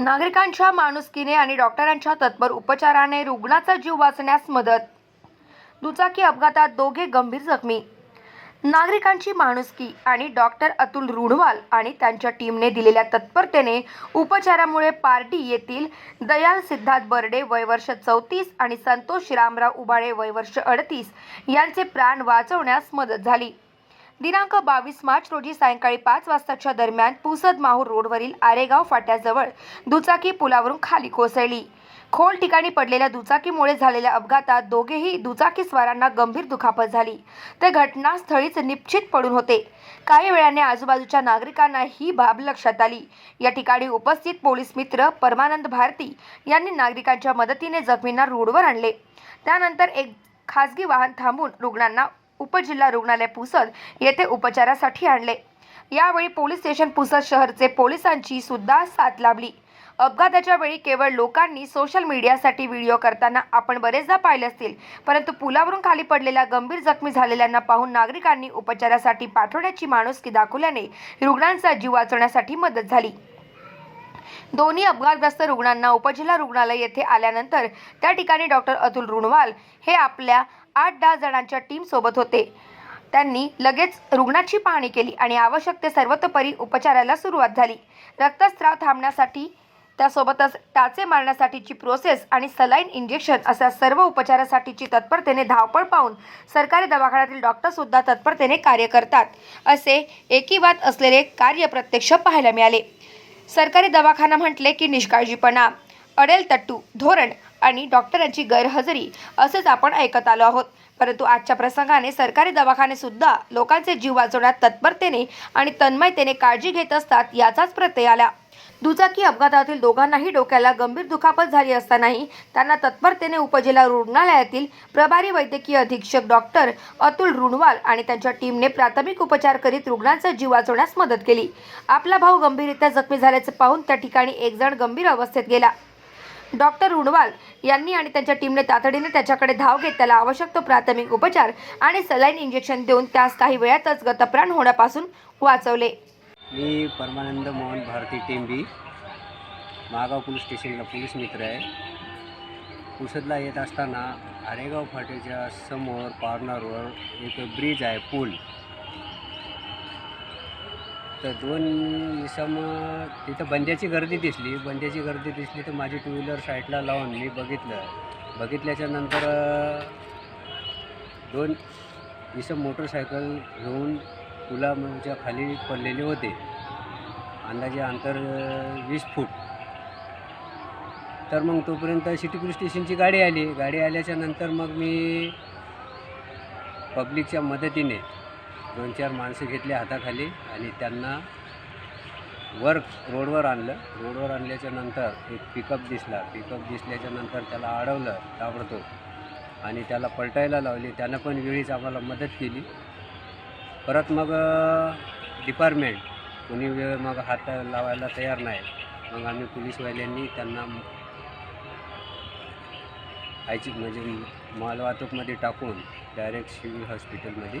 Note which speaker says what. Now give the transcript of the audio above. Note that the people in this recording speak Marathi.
Speaker 1: नागरिकांच्या माणुसकीने आणि डॉक्टरांच्या तत्पर उपचाराने रुग्णाचा जीव वाचण्यास मदत. दुचाकी अपघातात दोघे गंभीर जखमी. नागरिकांची माणुसकी आणि डॉक्टर अतुल रुणवाल आणि त्यांच्या टीमने दिलेल्या तत्परतेने उपचारामुळे पार्टी येथील दयाल सिद्धार्थ बर्डे वयवर्ष चौतीस आणि संतोष रामराव उबाळे वयवर्ष अडतीस यांचे प्राण वाचवण्यास मदत झाली. दिनांक बावीस मार्च रोजी सायंकाळी पाच वाजताच्या दरम्यान पुसद माहूर रोडवरील आरेगाव फाट्याजवळ दुचाकी पुलावरून खाली कोसळली. खोल ठिकाणी पडलेल्या दुचाकीमुळे झालेल्या अपघातात दोघेही दुचाकी स्वारांना गंभीर दुखापत झाली. ते घटनास्थळीच निश्चित पडून होते. काही वेळाने आजूबाजूच्या नागरिकांना ही बाब लक्षात आली. या ठिकाणी उपस्थित पोलीस मित्र परमानंद भारती यांनी नागरिकांच्या मदतीने जखमींना रोडवर आणले. त्यानंतर एक खासगी वाहन थांबून रुग्णांना उपजिल्हा रुग्णालय पुसद येथे उपचारासाठी आणले. यावेळी पोलीस स्टेशन पुसद शहरचे पोलिसांची सुद्धा साथ लाभली. अपघाताच्या वेळी केवळ लोकांनी सोशल मीडियासाठी व्हिडिओ करताना आपण बरेचदा पाहिले असतील परंतु पुलावरून खाली पडलेल्या गंभीर जखमी झालेल्यांना पाहून नागरिकांनी उपचारासाठी पाठवण्याची माणुसकी दाखवल्याने रुग्णांचा जीव वाचवण्यासाठी मदत झाली. दोन्ही अपघातग्रस्त रुग्णांना उपजिल्हा रुग्णालय येथे आल्यानंतर त्या ठिकाणी डॉक्टर अतुल रुणवाल हे आपल्या आठ दहा जणांच्या टीमसोबत होते. त्यांनी लगेच रुग्णाची पाहणी केली आणि आवश्यक ते सर्वतोपरी उपचाराला सुरुवात झाली. रक्तस्राव थांबण्यासाठी त्यासोबतच टाचे मारण्यासाठीची प्रोसेस आणि सलाईन इंजेक्शन अशा सर्व उपचारासाठीची तत्परतेने धावपळ पाहून सरकारी दवाखान्यातील डॉक्टरसुद्धा तत्परतेने कार्य करतात. असे एकीवात असलेले कार्य प्रत्यक्ष पाहायला मिळाले. सरकारी दवाखाना म्हटले की निष्काळजीपणा. अडेल तट्टू धोरण आणि डॉक्टरांची गैरहजेरी असंच आपण ऐकत आलो आहोत. परंतु आजच्या प्रसंगाने सरकारी दवाखाने सुद्धा लोकांचे जीव वाचवण्यात तत्परतेने आणि तन्मयतेने काळजी घेत असतात याचाच प्रत्यय आला. दुचाकी अपघातातील दोघांनाही डोक्याला गंभीर दुखापत झाली असतानाही त्यांना तत्परतेने उपजिल्हा रुग्णालयातील प्रभारी वैद्यकीय अधीक्षक डॉक्टर अतुल रुणवाल आणि त्यांच्या टीमने प्राथमिक उपचार करीत रुग्णांचा जीव वाचवण्यास मदत केली. आपला भाऊ गंभीररित्या जखमी झाल्याचं पाहून त्या ठिकाणी एक जण गंभीर अवस्थेत गेला. डॉक्टर रुणवाल यांनी आणि त्यांच्या टीमने तातडीने त्याच्याकडे धाव घेत त्याला आवश्यक तो प्राथमिक उपचार आणि सलाईन इंजेक्शन देऊन त्यास काही वेळातच गतप्राण होण्यापासून वाचवले.
Speaker 2: मी परमानंद मोहन भारती टेंबी महागाव पोलीस स्टेशनला पोलीस मित्र आहे. पुसदला येत असताना आरेगाव फाट्याच्या समोर कॉर्नरवर एक ब्रिज आहे पूल. तर दोन इसम तिथं बंद्याची गर्दी दिसली. बंद्याची गर्दी दिसली तर माझी टू व्हीलर साईडला लावून मी बघितलं. बघितल्याच्या नंतर दोन इसम मोटरसायकल घेऊन पुलाच्या खाली पडलेले होते. अंदाजे अंतर वीस फूट. तर मग तोपर्यंत सिटी पोलीस स्टेशनची गाडी आली. गाडी आल्याच्यानंतर मग मी पब्लिकच्या मदतीने दोन चार माणसं घेतली हाताखाली आणि त्यांना वर रोडवर आणलं. रोडवर आणल्याच्या नंतर एक पिकअप दिसला. पिकअप दिसल्याच्या नंतर त्याला अडवलं ताबडतोब. आणि त्याला पलटायला लावली. त्यानं पण वेळीच आम्हाला मदत केली. परत मग डिपार्टमेंट कोणी वेळ मग हात लावायला तयार नाही. मग आम्ही पोलीसवाल्यांनी त्यांना आयची म्हणजे मालवाहतूकमध्ये टाकून डायरेक्ट सिव्हिल हॉस्पिटलमध्ये